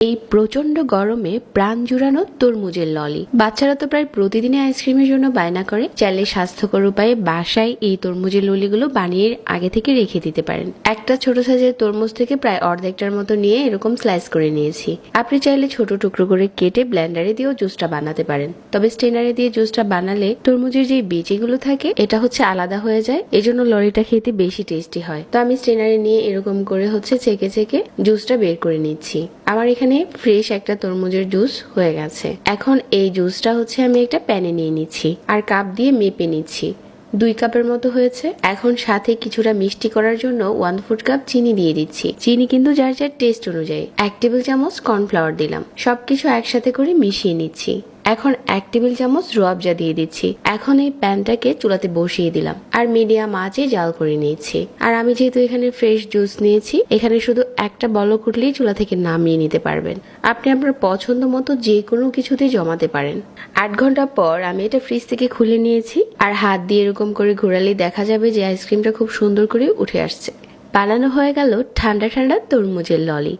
এই প্রচণ্ড গরমে প্রাণ জুড়ানো তরমুজের ললি। বাচ্চারা তো প্রায় প্রতিদিনই আইসক্রিমের জন্য বায়না করে। চাইলে স্বাস্থ্যকর উপায়ে বাসায় এই তরমুজের ললিগুলো বানিয়ে আগে থেকে রেখে দিতে পারেন। একটা ছোট সাইজের তরমুজ থেকে প্রায় অর্ধেকটার মতো নিয়ে এরকম স্লাইস করে নিয়েছি। আপনি চাইলে ছোট টুকরো করে কেটে ব্লেন্ডারে দিয়েও জুসটা বানাতে পারেন। তবে স্টেনারে দিয়ে জুসটা বানালে তরমুজের যে বীজগুলো থাকে, এটা হচ্ছে আলাদা হয়ে যায়। এজন্য ললিটা খেতে বেশি টেস্টি হয়। তো আমি স্টেনারে নিয়ে এরকম করে হচ্ছে চেকে চেকে জুসটা বের করে নিচ্ছি। আমার এখানে ফ্রেশ একটা তরমুজের জুস হয়ে গেছে। এখন এই জুসটা হচ্ছে আমি একটা প্যানে নিয়ে নিচ্ছি আর কাপ দিয়ে মেপে নিচ্ছি। দুই কাপের মতো হয়েছে। এখন সাথে কিছুটা মিষ্টি করার জন্য ওয়ান ফুট কাপ চিনি দিয়ে দিচ্ছি। চিনি কিন্তু যার যার টেস্ট অনুযায়ী। এক টেবিল চামচ কর্নফ্লাওয়ার দিলাম। সবকিছু একসাথে করে মিশিয়ে নিচ্ছি। এখন এক টেবিল চামচ রুয়াবজা দিয়ে দিচ্ছি। এখন এই প্যানটাকে চুলাতে বসিয়ে দিলাম। আর মিডিয়াম আঁচে জাল করে নিয়েছি। আর আমি যেহেতু এখানে ফ্রেশ জুস নিয়েছি, এখানে শুধু একটা বলক উঠলেই চুলা থেকে নামিয়ে নিতে পারবেন। আপনি আপনার পছন্দ মতো যে কোনো কিছুতেই জমাতে পারেন। আট ঘণ্টা পর আমি এটা ফ্রিজ থেকে খুলে নিয়েছি। আর হাত দিয়ে এরকম করে ঘোরালে দেখা যাবে যে আইসক্রিমটা খুব সুন্দর করে উঠে আসছে। বানানো হয়ে গেল ঠান্ডা ঠান্ডা তরমুজের ললি।